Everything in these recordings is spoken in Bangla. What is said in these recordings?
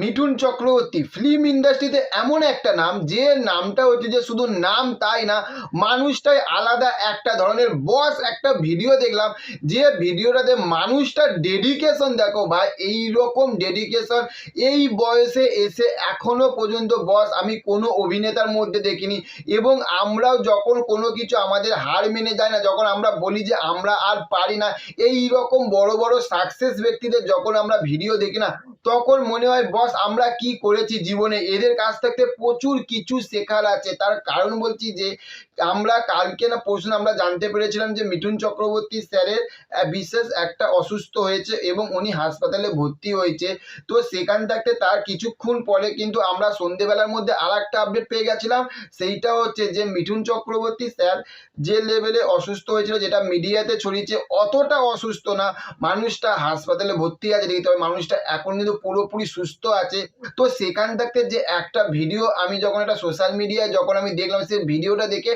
মিঠুন চক্রবর্তী ফিল্ম ইন্ডাস্ট্রিতে এমন একটা নাম, যে নামটা হচ্ছে যে শুধু নাম তাই না, মানুষটাই আলাদা একটা ধরনের বস একটা ভিডিও দেখলাম, যে ভিডিওটাতে মানুষটার ডেডিকেশন দেখো ভাই এই রকম ডেডিকেশন এই বয়সে এসে এখনও পর্যন্ত বস আমি কোনো অভিনেতার মধ্যে দেখিনি এবং আমরাও যখন কোনো কিছু আমাদের হার মেনে যায় না, যখন আমরা বলি যে আমরা আর পারি না এই রকম বড় বড় সাকসেস ব্যক্তিদের যখন আমরা ভিডিও দেখি না তখন মনে হয়, বস, আমরা কি করেছি জীবনে? এদের কাছ থেকে প্রচুর কিছু শেখার আছে। তার কারণ বলছি যে, আমরা কালকে না পরশু আমরা জানতে পেরেছিলাম যে, মিঠুন চক্রবর্তী স্যারের বিশেষ একটা অসুস্থ হয়েছে এবং উনি হাসপাতালে ভর্তি হয়েছে। তো সেখান থাকতে তার কিছুক্ষণ পরে কিন্তু আমরা সন্ধেবেলার মধ্যে আর একটা আপডেট পেয়ে গেছিলাম। সেইটা হচ্ছে যে, মিঠুন চক্রবর্তী স্যার যে লেভেলে অসুস্থ হয়েছিল, যেটা মিডিয়াতে ছড়িয়েছে, অতটা অসুস্থ না। মানুষটা হাসপাতালে ভর্তি আছে হবে মানুষটা এখন কিন্তু পুরোপুরি সুস্থ আছে। তো সেখান থেকে যে একটা ভিডিও আমি যখন একটা সোশ্যাল মিডিয়ায় যখন আমি দেখলাম, সেই ভিডিওটা দেখে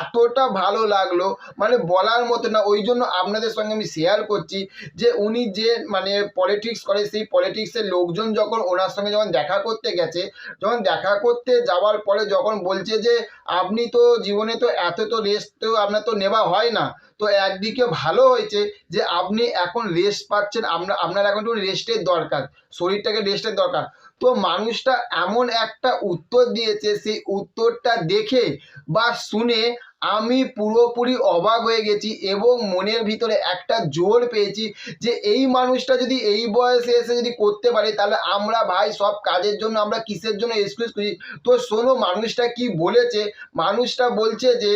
এতটা ভালো লাগল। মানে বলার মতো না, ওই জন্য আপনাদের সঙ্গে আমি শেয়ার করছি যে উনি যে মানে পলিটিক্স করে, সেই পলিটিক্সের লোকজন যখন ওনার সঙ্গে যখন দেখা করতে গেছে, যখন দেখা করতে যাওয়ার পরে যখন বলছে যে, আপনি তো জীবনে তো এত তো রেস্ট তো আপনার তো নেওয়া হয় না। তো একদিকে ভালো হয়েছে যে আপনি এখন রেস্ট পাচ্ছেন আপনার আপনার এখন একটু রেস্টের দরকার, শরীরটাকে রেস্টের দরকার। তো মানুষটা এমন একটা উত্তর দিয়েছে, সেই উত্তরটা দেখে বা শুনে আমি পুরোপুরি অবাক হয়ে গেছি এবং মনের ভিতরে একটা জোর পেয়েছি যে এই মানুষটা যদি এই বয়সে এসে যদি করতে পারে, তাহলে আমরা ভাই সব কাজের জন্য আমরা কিসের জন্য এক্সকিউজ করি? তো শোনো, মানুষটা কি বলেছে? মানুষটা বলছে যে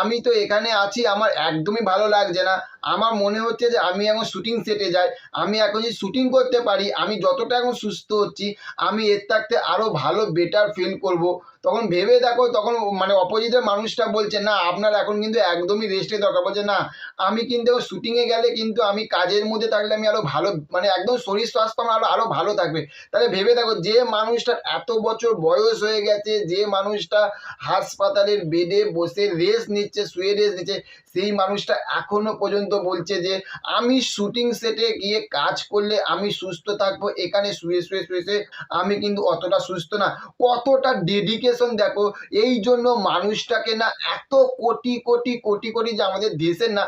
আমি তো এখানে আছি, আমার একদমই ভালো লাগছে না। আমার মনে হচ্ছে যে আমি এখন শুটিং সেটে যাই। আমি এখন যদি শুটিং করতে পারি, আমি যতটা এখন সুস্থ হচ্ছি, আমি এর থাকতে আরও ভালো বেটার ফিল করব। তখন ভেবে দেখো, তখন মানে অপোজিটের মানুষটা বলছে, না, আপনার এখন কিন্তু একদমই রেস্টের দরকার। বলছে, না, আমি কিন্তু শুটিংয়ে গেলে কিন্তু আমি কাজের মধ্যে থাকলে আমি আরও ভালো মানে একদম শরীর স্বাস্থ্য আমার আরও আরও ভালো থাকবে। তাহলে ভেবে দেখো, যে মানুষটার এত বছর বয়স হয়ে গেছে, যে মানুষটা হাসপাতালের বেডে বসে রেস্ট নিচ্ছে শুয়ে রেস্ট নিচ্ছে সেই মানুষটা এখনও পর্যন্ত বলছে যে, আমি শুটিং সেটে গিয়ে কাজ করলে আমি সুস্থ থাকব, এখানে শুয়ে শুয়ে শুয়ে আমি কিন্তু অতটা সুস্থ না। কতটা ডেডিকেশন দেখো, এই জন্য মানুষটাকে না এত কোটি কোটি কোটি কোটি যে আমাদের দেশের না,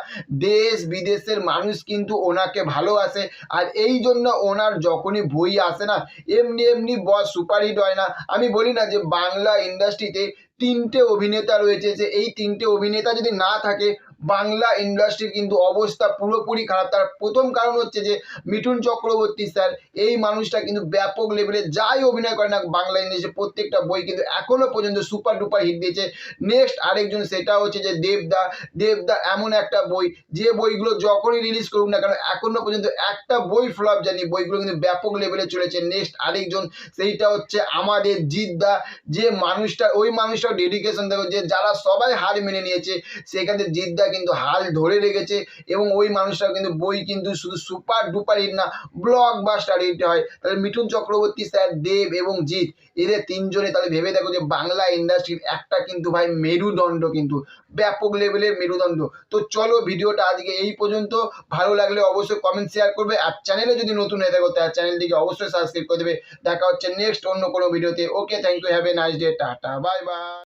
দেশ বিদেশের মানুষ কিন্তু ওনাকে ভালোবাসে। আর এই জন্য ওনার যখনই বই আসে না, এমনি এমনি বস সুপারহিট হয় না। আমি বলি না যে, বাংলা ইন্ডাস্ট্রিতে তিনটে অভিনেতা রয়েছে যে এই তিনটে অভিনেতা যদি না থাকে বাংলা ইন্ডাস্ট্রির কিন্তু অবস্থা পুরোপুরি খারাপ। তার প্রথম কারণ হচ্ছে যে, মিঠুন চক্রবর্তী স্যার এই মানুষটা কিন্তু ব্যাপক লেভেলে যাই অভিনয় করে না বাংলা ইন্ডাস্ট্রি প্রত্যেকটা বই কিন্তু এখনও পর্যন্ত সুপার ডুপার হিট দিয়েছে। নেক্সট আরেকজন, সেটা হচ্ছে যে দেবদা। দেবদা এমন একটা বই, যে বইগুলো যখনই রিলিজ করুক না কেন, এখনও পর্যন্ত একটা বই ফ্লপ জানি, বইগুলো কিন্তু ব্যাপক লেভেলে চলেছে। নেক্সট আরেকজন, সেইটা হচ্ছে আমাদের জিদ্দা। যে মানুষটা, ওই মানুষটাও ডেডিকেশন দেখো, যে যারা সবাই হার মেনে নিয়েছে, সেখানে জিদ্দা কিন্তু হাল ধরে রেখেছে এবং ওই মানুষটাও কিন্তু বই কিন্তু শুধু সুপার ডুপার হিট না ব্লক বাস্টার হিট হয়। তাহলে মিঠুন চক্রবর্তী, স্যার দেব এবং জিৎ, এদের তিনজনে তাহলে ভেবে দেখো যে বাংলা ইন্ডাস্ট্রির একটা কিন্তু ভাই মেরুদণ্ড কিন্তু, ব্যাপক লেভেলের মেরুদণ্ড। তো চলো ভিডিওটা আজকে এই পর্যন্ত, ভালো লাগলে অবশ্যই কমেন্ট শেয়ার করবে, আর চ্যানেলে যদি নতুন হয়ে থাকো তার চ্যানেলটিকে অবশ্যই সাবস্ক্রাইব করে দেবে। দেখা হচ্ছে নেক্সট অন্য কোনো ভিডিওতে okay thank you have a nice day tata bye bye